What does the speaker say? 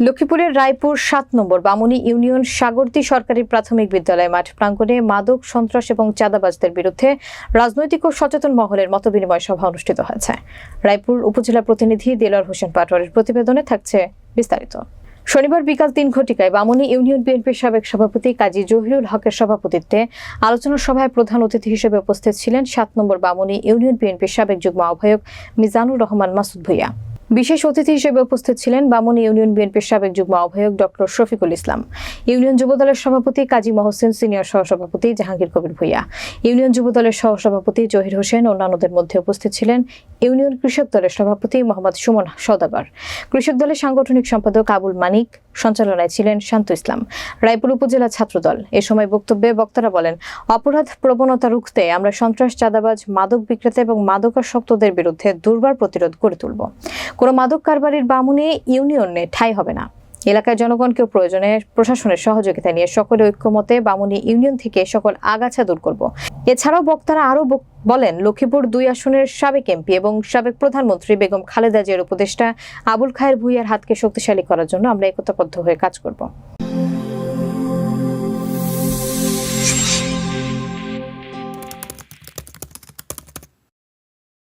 লক্ষ্মীপুরের রায়পুর সাত নম্বর বামুনি ইউনিয়ন সাগরতী সরকারি প্রাথমিক বিদ্যালয় মাঠ প্রাঙ্গণে মাদক, সন্ত্রাস এবং চাঁদাবাজদের বিরুদ্ধে রাজনৈতিক ও সচেতন মহলের মতবিনিময় সভা অনুষ্ঠিত হয়েছে। রায়পুর উপজেলা প্রতিনিধি দেলার হোসেন পাটোয়ারের প্রতিবেদনে থাকছে বিস্তারিত। শনিবার বিকাল তিন ঘটিকায় বামুনি ইউনিয়ন বিএনপির সাবেক সভাপতি কাজী জহিরুল হকের সভাপতিত্বে আলোচনা সভায় প্রধান অতিথি হিসেবে উপস্থিত ছিলেন সাত নম্বর বামুনি ইউনিয়ন বিএনপির সাবেক যুগ্ম আহ্বায়ক মিজানুর রহমান মাসুদ ভুইয়া। বিশেষ অতিথি হিসেবে উপস্থিত ছিলেন বামুন ইউনিয়ন বিএনপির সাবেক যুগ্ম আহ্বায়ক ডক্টর শফিকুল ইসলাম, ইউনিয়ন যুবদলের সভাপতি কাজী মহসিন সিনিয়র সহসভাপতি জাহাঙ্গীর কবির ভুইয়া, ইউনিয়ন যুবদলের সহসভাপতি জহির হোসেন, অন্যান্যদের মধ্যে উপস্থিত ছিলেন ইউনিয়ন কৃষক দলের সভাপতি মোহাম্মদ সুমন সদাগর। কৃষক দলের সাংগঠনিক সম্পাদক আবুল মানিক, সঞ্চালনায় ছিলেন শান্ত ইসলাম। রায়পুর উপজেলা ছাত্রদল। এ সময় বক্তব্যে বক্তারা বলেন, অপরাধ প্রবণতা রুখতে আমরা সন্ত্রাস, চাঁদাবাজ, মাদক বিক্রেতা এবং মাদকাসক্তদের বিরুদ্ধে দুর্বার প্রতিরোধ গড়ে তুলব। কোনো মাদক কারবারির বামুনে ইউনিয়নে ঠাঁই হবে না। এলাকায় জনগণকেও প্রয়োজনে প্রশাসনের সহযোগিতা নিয়ে সকলে ঐক্যমতে বামুনি ইউনিয়ন থেকে সকল আগাছা দূর করব। এছাড়াও বক্তারা আরও বলেন, লক্ষ্মীপুর দুই আসনের সাবেক এমপি এবং সাবেক প্রধানমন্ত্রী বেগম খালেদা জিয়ার উপদেষ্টা আবুল খায়ের ভুইয়ার হাতকে শক্তিশালী করার জন্য আমরা একতাবদ্ধ হয়ে কাজ করব।